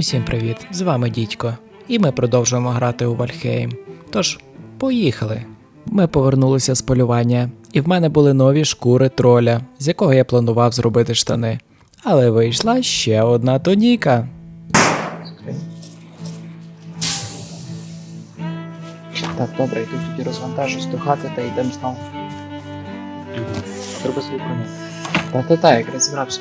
Усім привіт! З вами дідько. І ми продовжуємо грати у Вальхейм. Тож, поїхали. Ми повернулися з полювання, і в мене були нові шкури троля, з якого я планував зробити штани. Але вийшла ще одна тоніка. Так, добре, йду тоді розвантажусь до хати та йдемо знову. Треба броню. Та-та-та, якраз зібрався.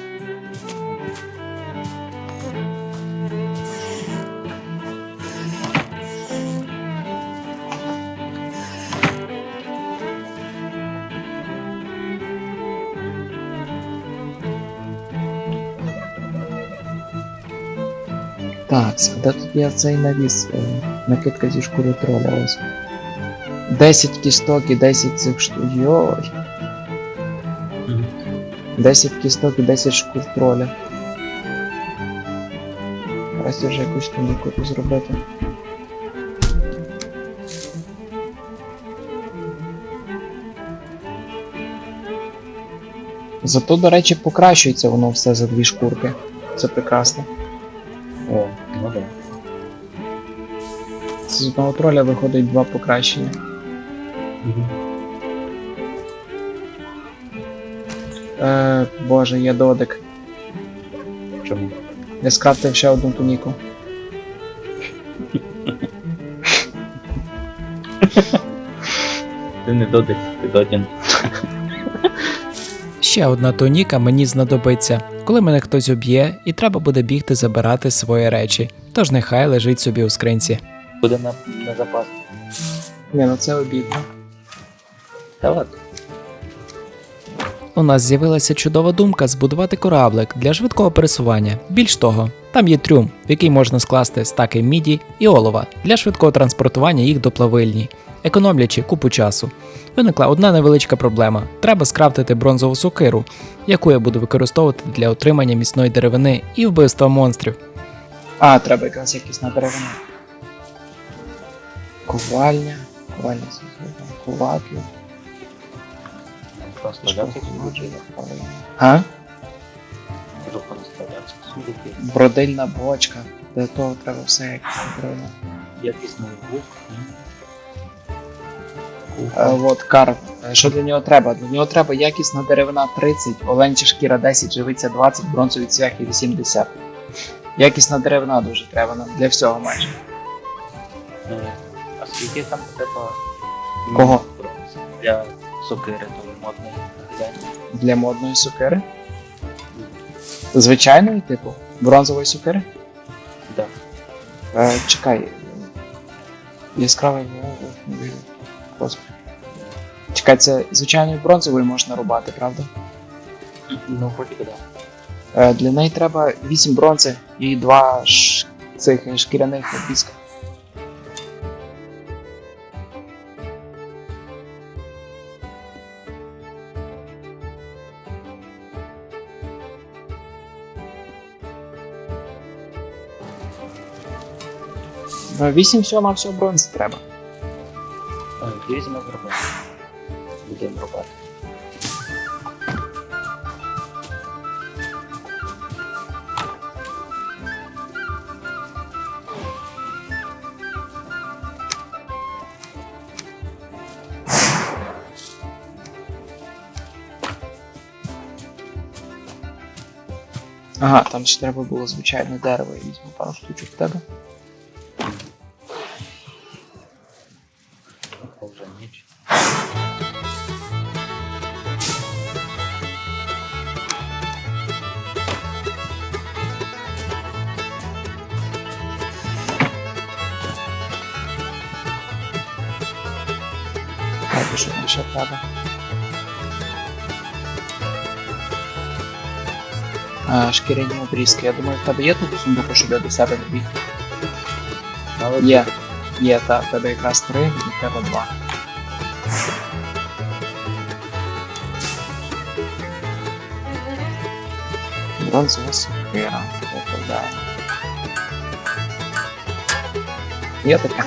Так, тут я цей навіс? е, Накидка зі шкури троля ось. 10 кісток і 10 цих штук. Йой. 10 кісток і 10 шкур троля. Раз вже якусь туніку зробити. Зато, до речі, покращується воно все за дві шкурки. Це прекрасно. О, ну. З одного троля виходить два покращення. Е, боже, є додик. Чому? Я скрафтив ще одну туніку. Ти не додик, ти додін. Ще одна тоніка мені знадобиться, коли мене хтось об'є, і треба буде бігти забирати свої речі. Тож нехай лежить собі у скринці. Буде на, на запас. Ні, ну це обідно. Та ладно. У нас з'явилася чудова думка збудувати кораблик для швидкого пересування. Більш того, там є трюм, в який можна скласти стаки міді і олова для швидкого транспортування їх до плавильні, економлячи купу часу. Виникла одна невеличка проблема: треба скрафтити бронзову сокиру, яку я буду використовувати для отримання міцної деревини і вбивства монстрів. А, треба якраз якісь на деревина. Ковальня. Ковальня зробила. Куватлю. Просто ляпки. А? Бродильна бочка. Для того треба все якісь деревина. Якісний лук. Е, от карт. Е, Що для нього треба? Для нього треба якісна деревина 30, оленча шкіра 10, живиця 20, бронзові цвяхи 80. Якісна деревина дуже треба нам для всього майже. Е, А скільки там треба? Кого? Для сокири, то глянь. Для модної сукери. Звичайної, типу, бронзової сукери. Да. Е, чекай. Яскравий. Господи. Чекай, це звичайною бронзовою можна рубати, правда? Ну, хоч би, да. Е, для неї треба 8 бронзи і 2 ш... цих е, шкіряних обіска. 8 всього на всього бронзи треба. Е, Візьме зробити. Будемо робити. Ага, там ще треба було звичайне дерево, я візьму пару штучок в тебе. Так, і що там ще треба? Шкіряні обрізки. Я думаю, в тебе є тут сундуку, щоб я до себе не біг. Але Є. Є, та, в тебе якраз три, і в тебе два. Бронзова сокира. Викладаємо. Є таке.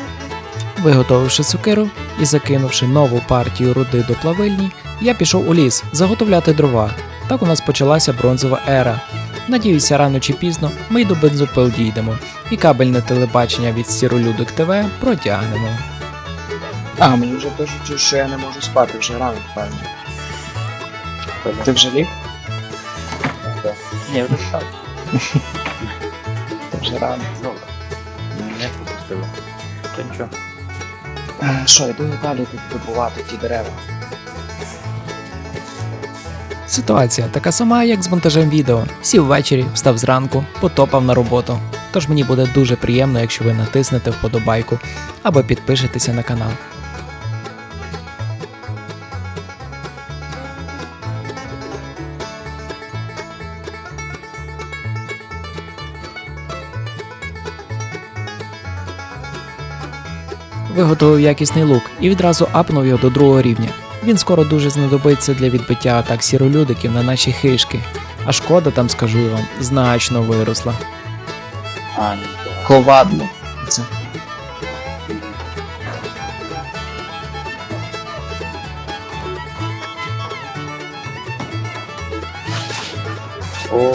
Виготовивши цукеру і закинувши нову партію руди до плавильні, я пішов у ліс заготовляти дрова. Так у нас почалася бронзова ера. Надіюся, рано чи пізно ми й до бензопил дійдемо, і кабельне телебачення від Сіролюдик ТВ протягнемо. А, мені вже пишуть, що я не можу спати, вже ранок, певно. Ти вже ліг? Так. Ні, вже так. Ти вже ранок. Добре. Не пропустили. Та нічого. Що, йду далі тут добувати ті дерева. Ситуація така сама, як з монтажем відео. Сів ввечері, встав зранку, потопав на роботу. Тож мені буде дуже приємно, якщо ви натиснете вподобайку або підпишетеся на канал. Виготовив якісний лук і відразу апнув його до другого рівня. Він скоро дуже знадобиться для відбиття атак сіролюдиків на наші хишки. А шкода там, скажу вам, значно виросла. А. Ковадло. Це. О.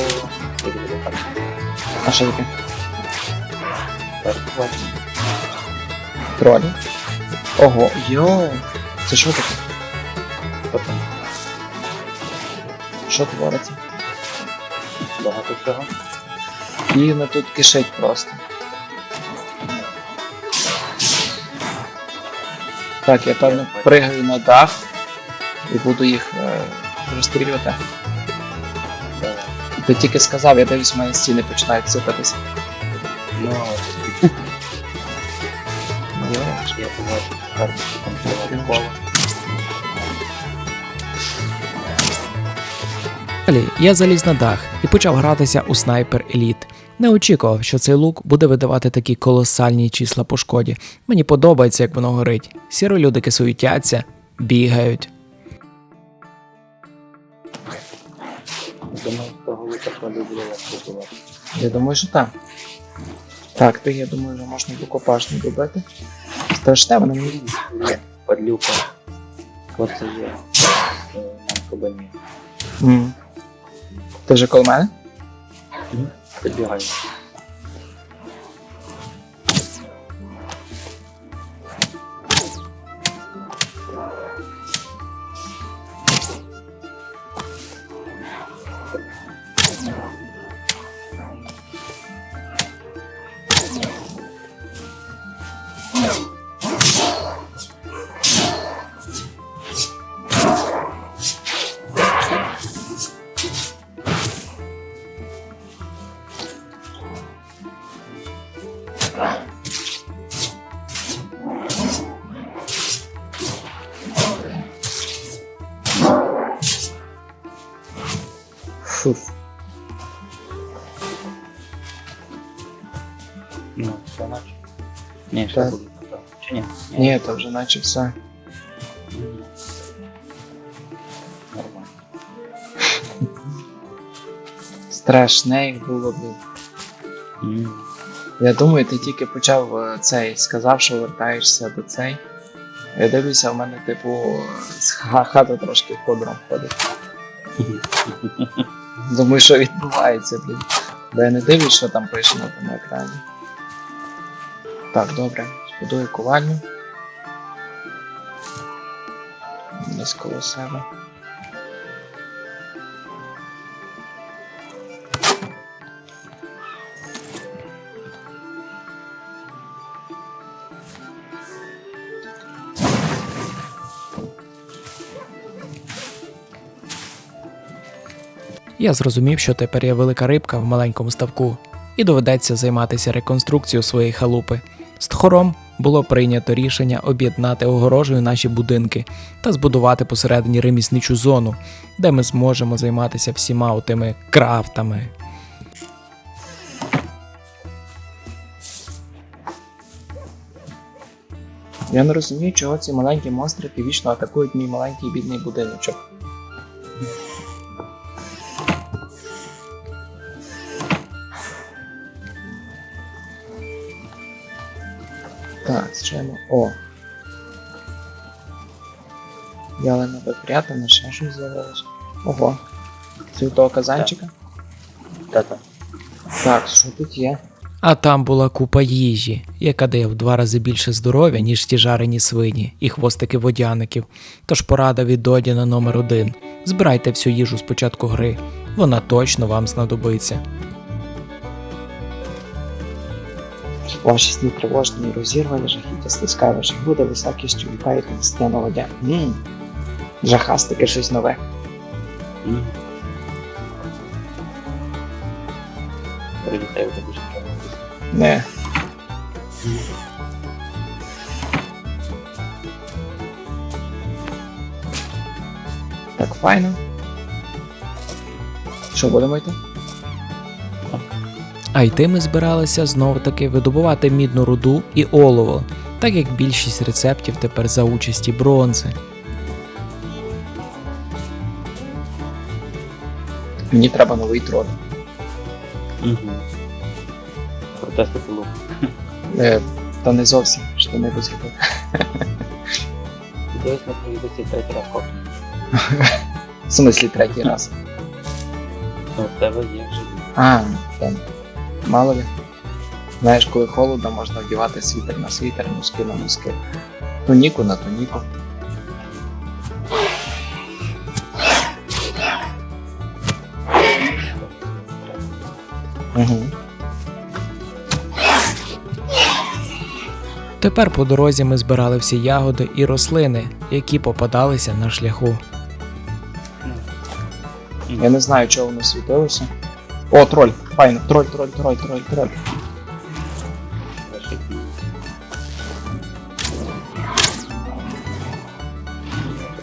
А що таке? Тролі? Ого, йо! Це що таке? Потім Що твориться? багато всього. Півно тут кишить просто. Так, я певно пригаю на дах і буду їх е, розстрілювати. Ти тільки сказав, я дивлюсь, у мене стіни починають сипатися. Ну, Далі я заліз на дах і почав гратися у снайпер еліт. Не очікував, що цей лук буде видавати такі колосальні числа по шкоді. Мені подобається, як воно горить. Сіролюдики суетяться, бігають. Думаю, того лука буде. Я думаю, що так. Так, то я думаю, вже можна двокопашник робити. Страшне воно мені. Є, подлюка. Оце є. М. Ти вже коло мене? Підбігай. Ні? То вже наче все. Нормально. Страшне було. М. Я думаю, ти тільки почав е, цей, сказав, що вертаєшся до цей. Я дивлюся, в мене, типу, хата трошки ходором ходить. Думаю, що відбувається, блін. Бо я не дивлюсь, що там пише на тому екрані. Так, добре, збудую ковальню. Десь коло себе. Я зрозумів, що тепер я велика рибка в маленькому ставку, і доведеться займатися реконструкцією своєї халупи. З тхором було прийнято рішення об'єднати огорожею наші будинки та збудувати посередині ремісничу зону, де ми зможемо займатися всіма отими крафтами. Я не розумію, чого ці маленькі монстрики вічно атакують мій маленький бідний будиночок. Так, звичайно. О. Ялина припрятана, ще щось з'явилось. Ого. Це від того казанчика? Та-та. Так, що тут є? А там була купа їжі, яка дає в два рази більше здоров'я, ніж ті жарені свині і хвостики водяників. Тож порада від Додіна номер один. Збирайте всю їжу з початку гри, вона точно вам знадобиться. Ваші сні тривожні розірвані, жахіття стискає ваші груди, ви сакістю вітаєте з дня нового дня. Ммм. Жахастики щось нове. Прилітаю тобі ще. Не. Так, файно. Що будемо йти? А йти ми збиралися знову таки видобувати мідну руду і олово, так як більшість рецептів тепер за участі бронзи. Мені треба новий троль. Угу. Протести пилу. Е, та не зовсім, що не зробив. Дивись на провідці третій раз копну. В смислі третій раз. Ну, в тебе є вже. А, там. Мало ли. Знаєш, коли холодно, можна вдівати світер на світер, носки на носки. Туніку на туніку. Угу. Тепер по дорозі ми збирали всі ягоди і рослини, які попадалися на шляху. Я не знаю, чого воно світилося. О, троль! Файно, троль, троль, троль, троль, троль. Ваші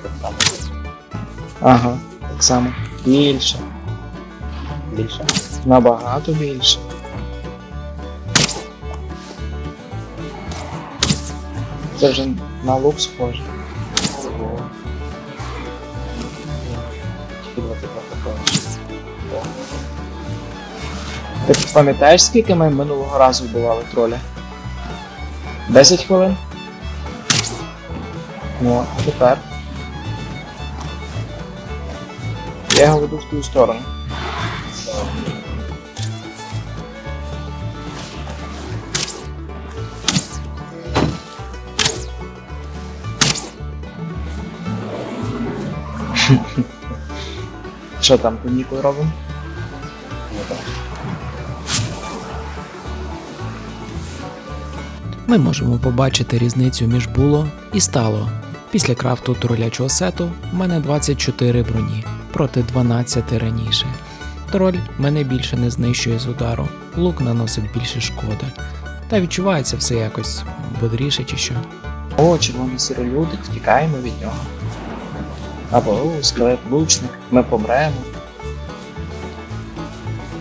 Так само. Ага, так само. Більше. Більше. Набагато більше. Це вже на лук схоже. Ти пам'ятаєш, скільки ми минулого разу вбивали троля? 10 хвилин? Ну, а тепер. Я його веду в ту сторону. Що там, туніку робимо? Ну. Ми можемо побачити різницю між було і стало. Після крафту тролячого сету в мене 24 броні проти 12 раніше. Троль мене більше не знищує з удару, лук наносить більше шкоди. Та відчувається все якось бодріше чи що. О, червоний сиролюдик, втікаємо від нього. Або о, скелет лучник, ми помремо.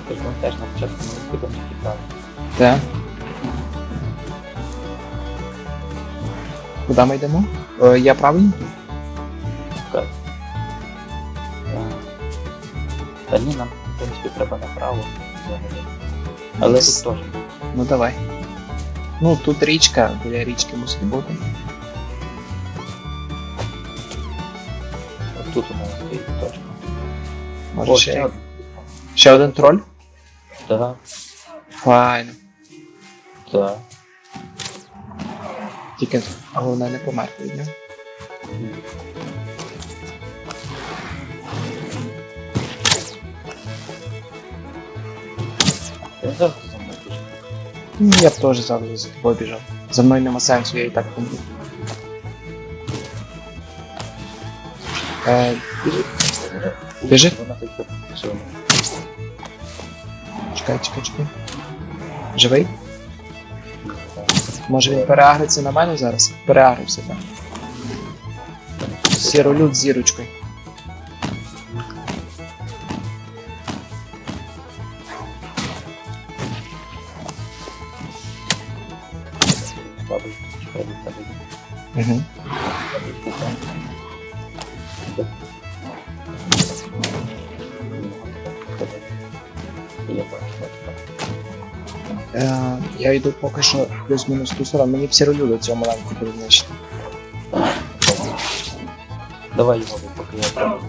Ти ж пам'ятаєш на початку ми не тікали. Те. Куди ми йдемо? Е, я правильно? Так. Та ні, нам в принципі треба направо взагалі. Але тут теж. Ну давай. Ну, тут річка, біля річки мусить бути. От тут у нас стоїть точно. Може О, ще, ще один троль? Так, Файно. так. Тільки головне не померти від нього. Я б теж завжди за тобою біжав. За мною нема сенсу, я і так помру. Е, біжи. Біжи. Чекай, чекай, чекай. Живий? Може він переагриться на мене зараз? Переагрився, так. Сіролюд зірочкою. Йду поки що плюс-мінус ту сторону. Мені б сіролюда цього маленького призначити. Давай його, поки я треба.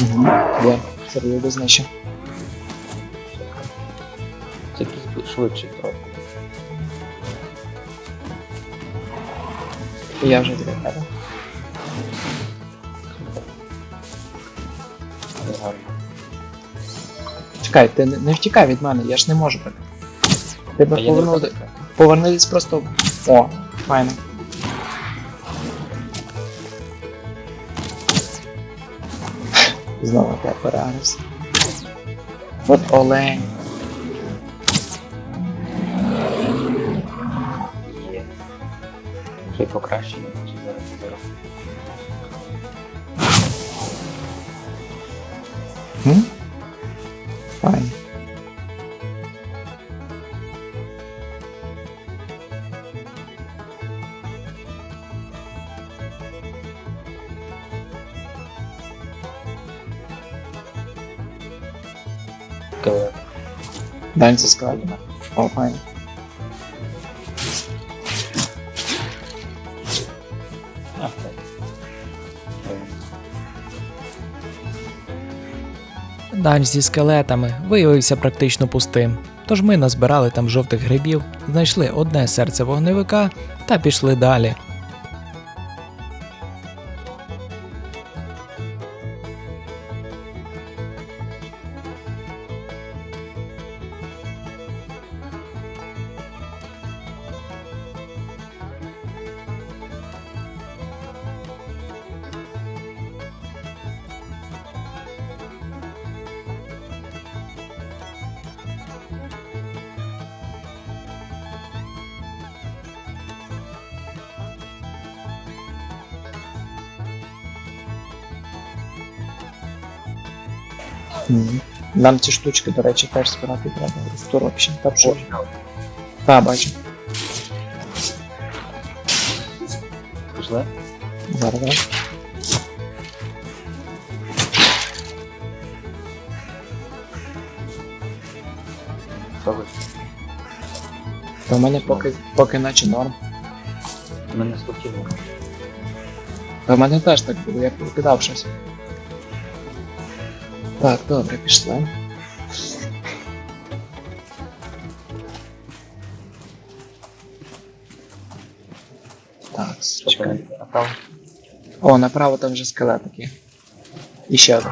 Угу. Я сіролюда знищив. Це якийсь швидший трохи. Я вже біля тебе. Чекай, ти не, не втікай від мене, я ж не можу так. А Тебе я не повернути. впадаю. Повернись просто. О, файно. Знову я перегрився. От олень. Є. Й покращення, Далі складно. О, файно. А. Е, Данж зі скелетами виявився практично пустим. Тож ми назбирали там жовтих грибів, знайшли одне серце вогневика та пішли далі. Мгм. Нам ці штучки, до речі, теж збирати треба. Ресторопшн. Та що? О, Та, бачу. Пішли? Зараз, зараз. Що ви? Та в мене поки, поки наче норм. Мене схотіло. Та в мене теж так було, я покидав щось. Так, добре, пішли. Так, чекай. О, направо там вже скелетики. І ще один.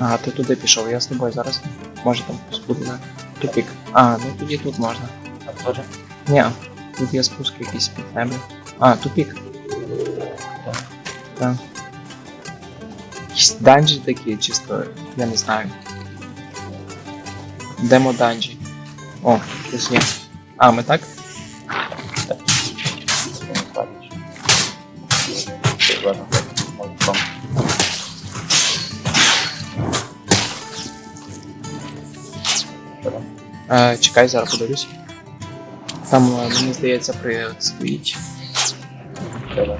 А, ти туди пішов, я з тобою зараз. Може там буде на тупік. А, ну тоді тут можна. А теж? Ні, тут є спуск якийсь під тебе. А, тупік. Так. Так. Якісь данжі такі, чисто, я не знаю. Демо данжі. О, тут є. А, ми? Так. Е, чекай, зараз подивлюсь. Там, е, мені здається, при стоїть? Що там?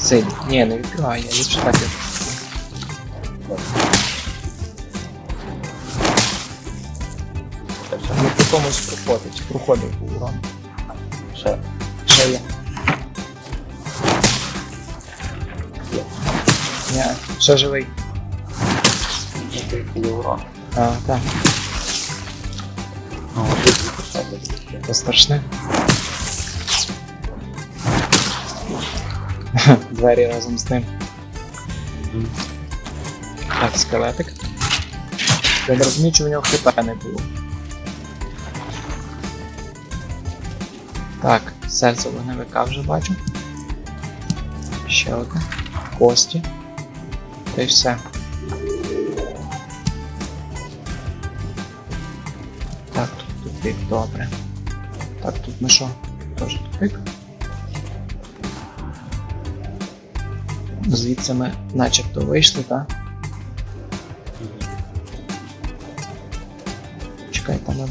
силь. Ні, не відкривай, я ліпше так. Ну, по комусь проходить. Проходить урон. Ще. Ще є. Є. Ні, ще живий. Ти урон. А, так, це страшне. Двері разом з ним. Так, скелетик. Я не розумію, чи в нього хп не було. Так, серце вогневика вже бачу. Ще одне. Кості. Та й все. Так, тут добре. Так, тут що? Теж тупик. Звідси ми начебто вийшли, так? Чекай, там були.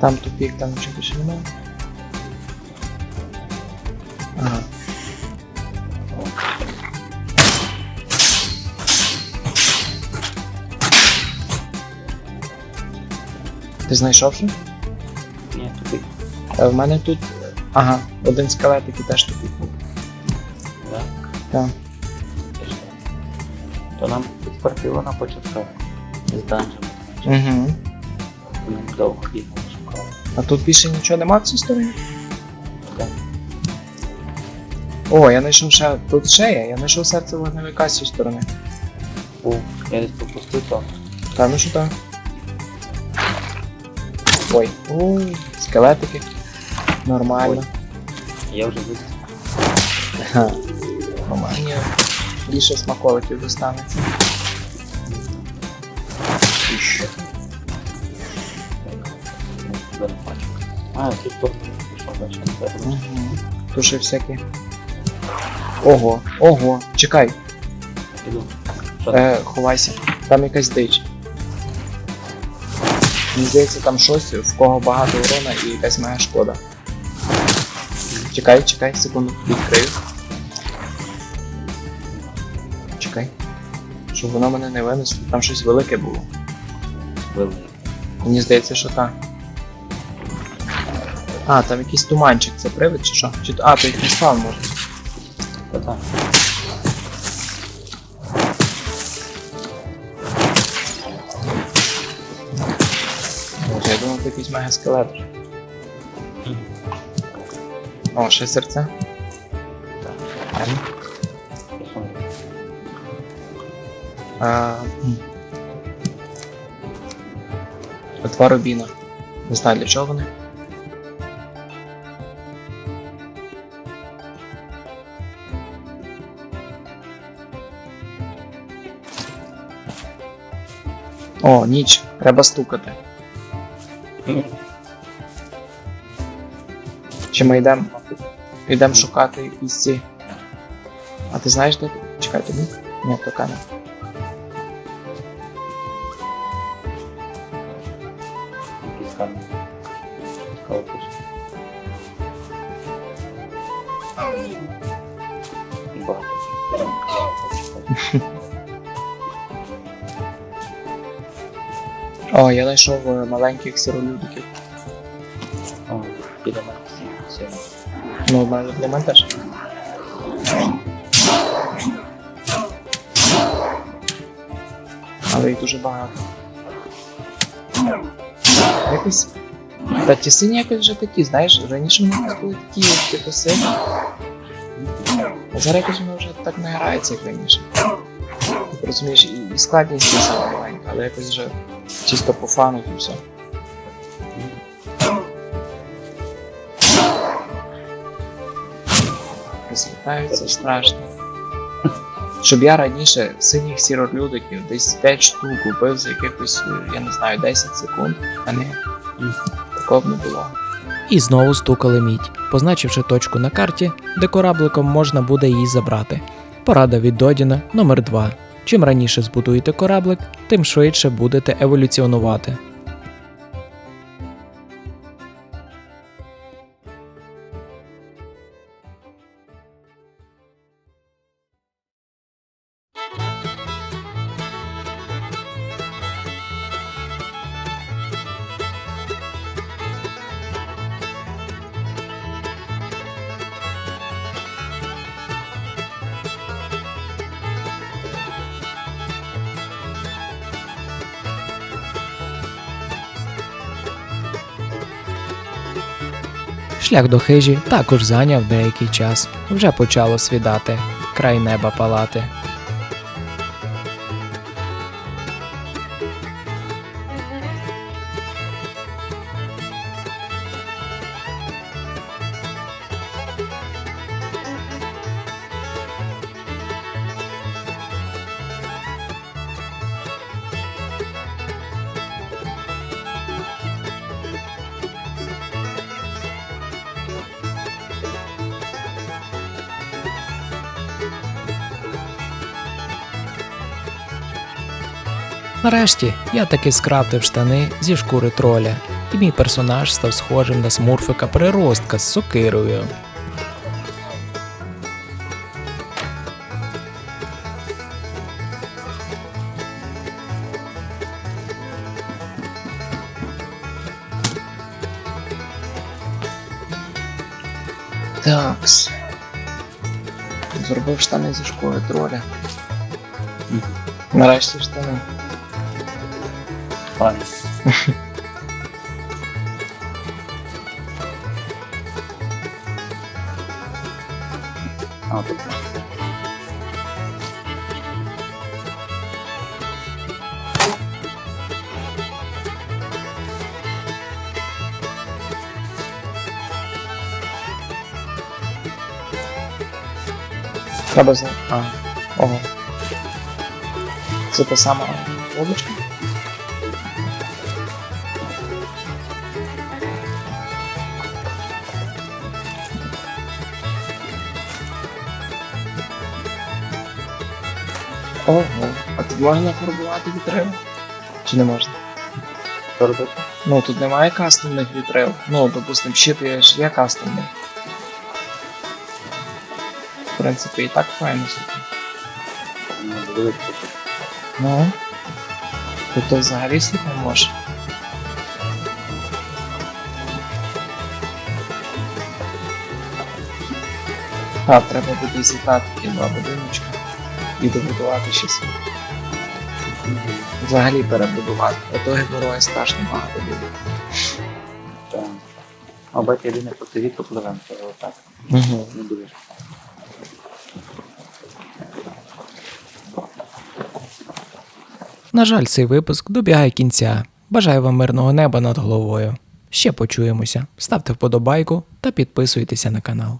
Там тупик, там нічого більше немає. Ти знайшов вже? Ні, тобі. Е, В мене тут. Ага, один скелетик і теж був. Да? Так. То нам підпортило на початку. З данжем. Угу. Ми довго бігали, шукали. А тут більше нічого нема в цій стороні? Так. О, я знайшов ще. Тут ще є, я знайшов серце вогневика з цієї сторони. О, я десь пропустив то. Та ну що так? Ой, о, скелетики. Нормально. Я вже вис... Ха. Нормально. Більше смаколиків достанеться. Бачу. А, тут сторону пішов. Угу. Тут ще всякі. Ого, ого, чекай, Іду. Е, ховайся. Там якась дич. Мені здається, там щось, в кого багато урона і якась мega шкода. Чекай, чекай, секунду, відкрию. Чекай. Щоб воно мене не винесло, там щось велике було. Великий. Мені здається, що так. А, там якийсь туманчик, це привид чи що? Чи... А, то їх не спав може. Та якийсь мегаскелет. О, ще серце. А. Два рубіна. Не знаю для чого вони. О, ніч. Треба стукати. Чи ми йдемо йдемо шукати ці. А ти знаєш де? Чекай тобі? Ні, то камера. О, я знайшов е, маленьких сиролюдиків. О, біля мене всі. Ну, в мене для мене теж. Але їх дуже багато. Якось. Та ті сині якось вже такі, знаєш, раніше вони були такі, типу сині. А зараз якось воно вже так не грається, як раніше. Ти розумієш, і складність не сама маленька, але якось вже чисто по фану і все. Розлітаються страшно. Щоб я раніше синіх сіролюдиків десь 5 штук купив за якихось, я не знаю, 10 секунд, а не такого б не було. І знову стукали мідь, позначивши точку на карті, де корабликом можна буде її забрати. Порада від Додіна номер 2 Чим раніше збудуєте кораблик, тим швидше будете еволюціонувати. Шлях до хижі також зайняв деякий час. Вже почало свідати, край неба палати. Нарешті я таки скрафтив штани зі шкури троля, і мій персонаж став схожим на смурфика переростка з сокирою. Такс. Зробив штани зі шкури троля. Нарешті штани. Файно. А, тут. Треба знати. А, ого. Це та сама можна фарбувати вітрил? Чи не можна? Що робити? Ну тут немає кастомних вітрил. Ну, допустим, щит є ж є кастомний. В принципі, і так файно собі. Ну, тут. То взагалі слід не може. А, треба буде зібрати такі два будиночки і добудувати щось. Взагалі перебудувати. Ото героя страшно багато буде. Так. А бать єдине по тобі попливемо, то отак. Угу. Не будеш. На жаль, цей випуск добігає кінця. Бажаю вам мирного неба над головою. Ще почуємося. Ставте вподобайку та підписуйтеся на канал.